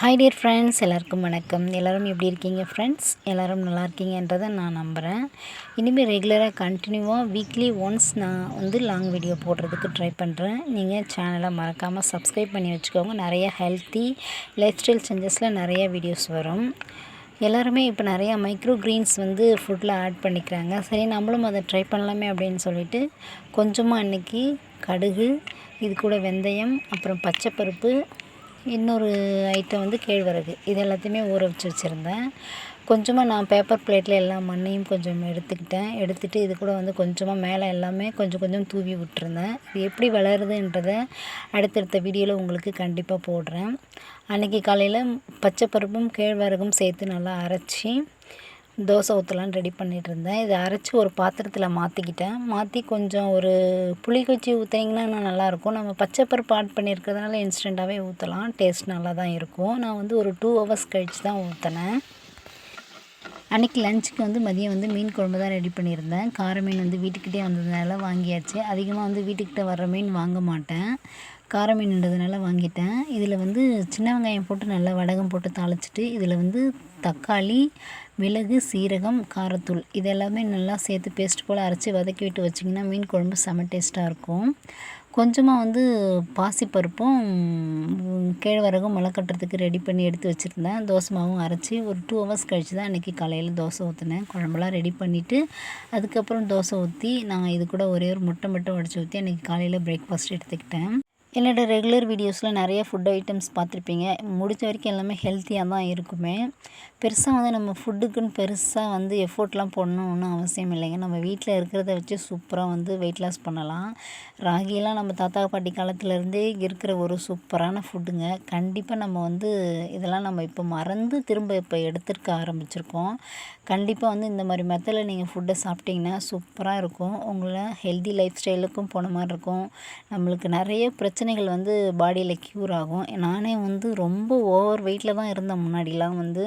Hi dear friends எல்லாருக்கும் வணக்கம். எல்லோரும் எப்படி இருக்கீங்க ஃப்ரெண்ட்ஸ் எல்லோரும் நல்லா இருக்கீங்கன்றதை நான் நம்புகிறேன் இனிமேல் ரெகுலராக கண்டினியூவாக வீக்லி ஒன்ஸ் நான் வந்து லாங் வீடியோ போடுறதுக்கு ட்ரை பண்ணுறேன் நீங்கள் சேனலை மறக்காமல் சப்ஸ்கிரைப் பண்ணி வச்சுக்கோங்க. நிறைய ஹெல்த்தி லைஃப் ஸ்டைல் சேஞ்சஸில் நிறையா வீடியோஸ் வரும். எல்லாருமே இப்போ நிறையா மைக்ரோ க்ரீன்ஸ் வந்து ஃபுட்டில் ஆட் பண்ணிக்கிறாங்க. சரி நம்மளும் அதை ட்ரை பண்ணலாமே அப்படின்னு சொல்லிட்டு கொஞ்சமாக இன்றைக்கி கடுகு இது கூட வெந்தயம் அப்புறம் பச்சைப்பருப்பு இன்னொரு ஐட்டம் வந்து கேழ்வரகு. இது எல்லாத்தையுமே ஊற வச்சு வச்சுருந்தேன். கொஞ்சமாக நான் பேப்பர் பிளேட்டில் எல்லா மண்ணையும் கொஞ்சம் எடுத்துக்கிட்டேன். எடுத்துகிட்டு இது கூட வந்து கொஞ்சமாக மேலே எல்லாமே கொஞ்சம் கொஞ்சம் தூவி விட்டுருந்தேன். இது எப்படி வளருதுன்றதை அடுத்தடுத்த வீடியோவில் உங்களுக்கு கண்டிப்பாக போடுறேன். அன்றைக்கி காலையில் பச்சை பருப்பும் கேழ்வரகும் சேர்த்து நல்லா அரைச்சி தோசை ஊற்றலான்னு ரெடி பண்ணிகிட்டு இருந்தேன் இதை அரைச்சி ஒரு பாத்திரத்தில் மாற்றிக்கிட்டேன் மாற்றி கொஞ்சம் ஒரு புளி கொச்சி ஊற்றினீங்கன்னா இன்னும் நல்லாயிருக்கும். நம்ம பச்சை பருப்பு ஆட் பண்ணியிருக்கிறதுனால இன்ஸ்டண்ட்டாகவே ஊற்றலாம் டேஸ்ட் நல்லா தான் இருக்கும். நான் வந்து ஒரு டூ ஹவர்ஸ் கழித்து தான் ஊற்றினேன் அன்றைக்கி லஞ்சுக்கு வந்து மதியம் வந்து மீன் குழம்பு தான் ரெடி பண்ணியிருந்தேன். கார மீன் வந்து வீட்டுக்கிட்டே வந்ததுனால வாங்கியாச்சு. அதிகமாக வந்து வீட்டுக்கிட்ட வர்ற மீன் வாங்க மாட்டேன். கார மீன்ன்றதுனால வாங்கிட்டேன். இதில் வந்து சின்ன வெங்காயம் போட்டு நல்லா வடகம் போட்டு தாளிச்சிட்டு இதில் வந்து தக்காளி மிளகு சீரகம் காரத்தூள் இது எல்லாமே நல்லா சேர்த்து பேஸ்ட் போல் அரைச்சி வதக்கி விட்டு வச்சிங்கன்னா மீன் குழம்பு செம்ம டேஸ்ட்டாக இருக்கும். கொஞ்சமாக வந்து பாசிப்பருப்பும் கேழ்வரகும் முளைக்கட்டுறதுக்கு ரெடி பண்ணி எடுத்து வச்சுருந்தேன். தோசை மாவும் அரைச்சி ஒரு டூ ஹவர்ஸ் கழித்து தான் அன்றைக்கி காலையில் தோசை ஊற்றினேன் குழம்புலாம் ரெடி பண்ணிவிட்டு அதுக்கப்புறம் தோசை ஊற்றி நான் இது கூட ஒரே ஒரு முட்டை மட்டும் உடச்சி ஊற்றி அன்றைக்கி காலையில் பிரேக்ஃபாஸ்ட் எடுத்துக்கிட்டேன். என்னோடய ரெகுலர் வீடியோஸில் நிறைய ஃபுட் ஐட்டம்ஸ் பார்த்துருப்பீங்க. முடிஞ்ச வரைக்கும் எல்லாமே ஹெல்த்தியாக தான் இருக்குமே. பெருசாக வந்து நம்ம ஃபுட்டுக்குன்னு பெருசாக வந்து எஃபோர்ட்லாம் போடணும் ஒன்றும் அவசியம் இல்லைங்க. நம்ம வீட்டில் இருக்கிறத வச்சு சூப்பராக வந்து வெயிட் லாஸ் பண்ணலாம். ராகிலாம் நம்ம தாத்தா பாட்டி காலத்துலேருந்தே இருக்கிற ஒரு சூப்பரான ஃபுட்டுங்க கண்டிப்பாக நம்ம வந்து இதெல்லாம் நம்ம இப்போ மறந்து திரும்ப இப்போ எடுத்துருக்க ஆரம்பிச்சிருக்கோம். கண்டிப்பாக வந்து இந்த மாதிரி மெத்தடில் நீங்கள் ஃபுட்டை சாப்பிட்டிங்கன்னா சூப்பராக இருக்கும். உங்களை ஹெல்தி லைஃப் ஸ்டைலுக்கும் போன மாதிரி இருக்கும். நம்மளுக்கு நிறைய பிரச்சனை பிரச்சனைகள் வந்து பாடியில் க்யூர் ஆகும். நானே வந்து ரொம்ப ஓவர் வெயிட்டில் தான் இருந்தேன் முன்னாடிலாம். வந்து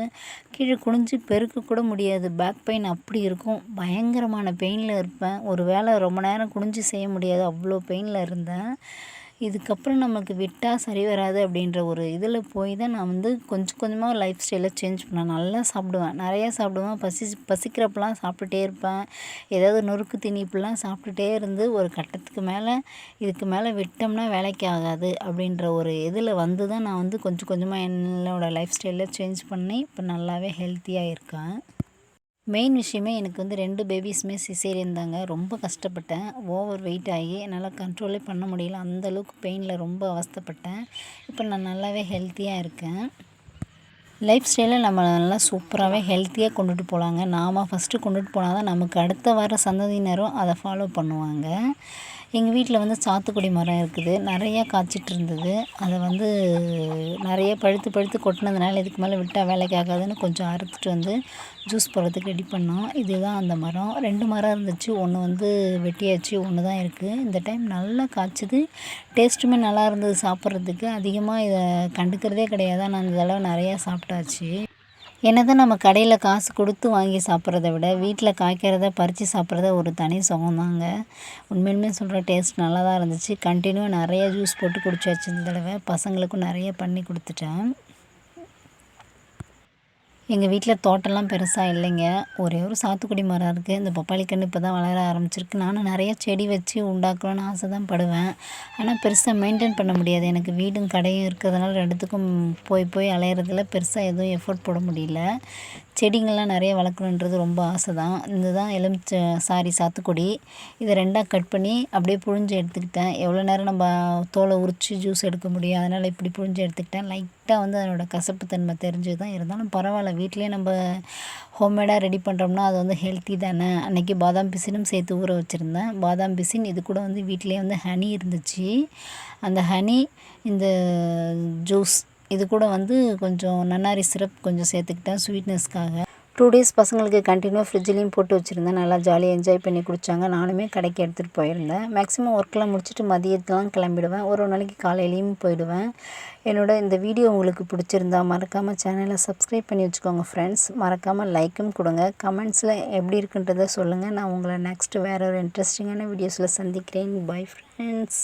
கீழே குனிஞ்சு பெருக்க கூட முடியாது. பேக் பெயின் அப்படி இருக்கும். பயங்கரமான பெயினில் இருப்பேன். ஒரு வேலை ரொம்ப நேரம் குனிஞ்சு செய்ய முடியாது. அவ்வளோ பெயினில் இருந்தேன். இதுக்கப்புறம் நமக்கு விட்டால் சரி வராது அப்படின்ற ஒரு இதில் போய் தான் நான் வந்து கொஞ்சம் கொஞ்சமாக லைஃப் ஸ்டைலை சேஞ்ச் பண்ணேன். நல்லா சாப்பிடுவேன். நிறையா சாப்பிடுவேன். பசி பசிக்கிறப்பெல்லாம் சாப்பிட்டுட்டே இருப்பேன். ஏதாவது நொறுக்கு திணிப்புலாம் சாப்பிட்டுட்டே இருந்து ஒரு கட்டத்துக்கு மேலே இதுக்கு மேலே விட்டோம்னா வேலைக்கு ஆகாது அப்படின்ற ஒரு இதில் வந்து தான் நான் வந்து கொஞ்சம் கொஞ்சமாக என்னோடய லைஃப் ஸ்டைலில் சேஞ்ச் பண்ணி இப்போ நல்லாவே ஹெல்த்தியாக இருக்கேன். மெயின் விஷயமே எனக்கு வந்து ரெண்டு பேபிஸுமே சிசேரியன் தாங்க ரொம்ப கஷ்டப்பட்டேன். ஓவர் வெயிட் ஆகி என்னால் கண்ட்ரோலே பண்ண முடியல. அந்தளவுக்கு பெயினில் ரொம்ப அவஸ்தப்பட்டேன். இப்போ நான் நல்லாவே ஹெல்த்தியாக இருக்கேன். லைஃப் ஸ்டைலை நம்ம நல்லா சூப்பராகவே ஹெல்த்தியாக கொண்டுட்டு போகலாங்க நாம் ஃபஸ்ட்டு கொண்டுட்டு போனால் தான் நமக்கு அடுத்த வர சந்ததியினரும் அதை ஃபாலோ பண்ணுவாங்க. எங்கள் வீட்டில் வந்து சாத்துக்குடி மரம் இருக்குது. நிறையா காய்ச்சிட்டு இருந்தது. அதை வந்து நிறைய பழுத்து பழுத்து கொட்டினதுனால இதுக்கு மேலே விட்டால் வேலைக்கு ஆகாதுன்னு கொஞ்சம் அறுத்துட்டு வந்து ஜூஸ் போடுறதுக்கு ரெடி பண்ணோம். இதுதான் அந்த மரம். ரெண்டு மரம் இருந்துச்சு. ஒன்று வந்து வெட்டியாச்சு ஒன்று தான் இருக்குது இந்த டைம் நல்லா காய்ச்சிது. டேஸ்ட்டுமே நல்லா இருந்தது சாப்பிட்றதுக்கு. அதிகமாக இதை கண்டுக்கிறதே கிடையாது. ஆனால் அந்த தடவை நிறையா சாப்பிட்டாச்சு. என்னதான் நம்ம கடையில் காசு கொடுத்து வாங்கி சாப்பிட்றத விட வீட்டில் காய்க்கிறத பறித்து சாப்பிட்றத ஒரு தனி சுகம் தாங்க. உண்மையிலுமே சொல்கிற டேஸ்ட் நல்லா தான் இருந்துச்சு கண்டினியூவாக நிறைய ஜூஸ் போட்டு குடிச்சாச்சு இந்த தடவை பசங்களுக்கும் நிறைய பண்ணி கொடுத்துட்டேன். எங்கள் வீட்டில் தோட்டம்லாம் பெருசாக இல்லைங்க. ஒரே ஒரு சாத்துக்குடி மரம் இருக்குது இந்த பப்பாளி கன்று இப்போ தான் வளர ஆரம்பிச்சிருக்கு. நானும் நிறைய செடி வச்சு உண்டாக்கணும்னு ஆசை தான் படுவேன். ஆனால் பெருசாக மெயின்டைன் பண்ண முடியாது. எனக்கு வீடும் கடையும் இருக்கிறதுனால ரெண்டுத்துக்கும் போய் போய் அலையிறதுல பெருசாக எதுவும் எஃபோர்ட் போட முடியல. செடிங்கள்லாம் நிறைய வளர்க்கணுன்றது ரொம்ப ஆசை தான் இந்த தான் எலுமிச்சை சாரி சாத்துக்குடி. இதை ரெண்டாக கட் பண்ணி அப்படியே புழிஞ்சு எடுத்துக்கிட்டேன். எவ்வளோ நேரம் நம்ம தோலை உரித்து ஜூஸ் எடுக்க முடியும்? அதனால் இப்படி புழிஞ்சு எடுத்துக்கிட்டேன். லைட்டாக வந்து அதனோட கசப்பு தன்மை தெரிஞ்சு தான் இருந்தாலும் பரவாயில்ல வீட்லேயே நம்ம ஹோம்மேடாக ரெடி பண்ணுறோம்னா அது வந்து ஹெல்த்தி தானே. அன்றைக்கி பாதாம் பிசினும் சேர்த்து ஊற வச்சுருந்தேன். பாதாம் பிசின் இது கூட வந்து வீட்டிலே வந்து ஹனி இருந்துச்சு. அந்த ஹனி இந்த ஜூஸ் இது கூட வந்து கொஞ்சம் நன்னாரி சிரப் கொஞ்சம் சேர்த்துக்கிட்டேன் ஸ்வீட்னஸ்க்காக. டூ டேஸ் பசங்களுக்கு கண்டினியூ ஃப்ரிட்ஜ்லேயும் போட்டு வச்சுருந்தேன். நல்லா ஜாலியாக என்ஜாய் பண்ணி குடித்தாங்க நானுமே கடைக்கு எடுத்துகிட்டு போயிருந்தேன். மேக்ஸிமம் ஒர்க்கெலாம் முடிச்சுட்டு மதியத்துலாம் கிளம்பிடுவேன். ஒரு நாளைக்கு காலையிலையும் போயிடுவேன். என்னோட இந்த வீடியோ உங்களுக்கு பிடிச்சிருந்தா மறக்காமல் சேனலை சப்ஸ்கிரைப் பண்ணி வச்சுக்கோங்க ஃப்ரெண்ட்ஸ் மறக்காமல் லைக்கும் கொடுங்க. கமெண்ட்ஸில் எப்படி இருக்குன்றதை சொல்லுங்கள் நான் உங்களை நெக்ஸ்ட்டு வேறு ஒரு இன்ட்ரெஸ்டிங்கான வீடியோஸில் சந்திக்கிறேன். Bye friends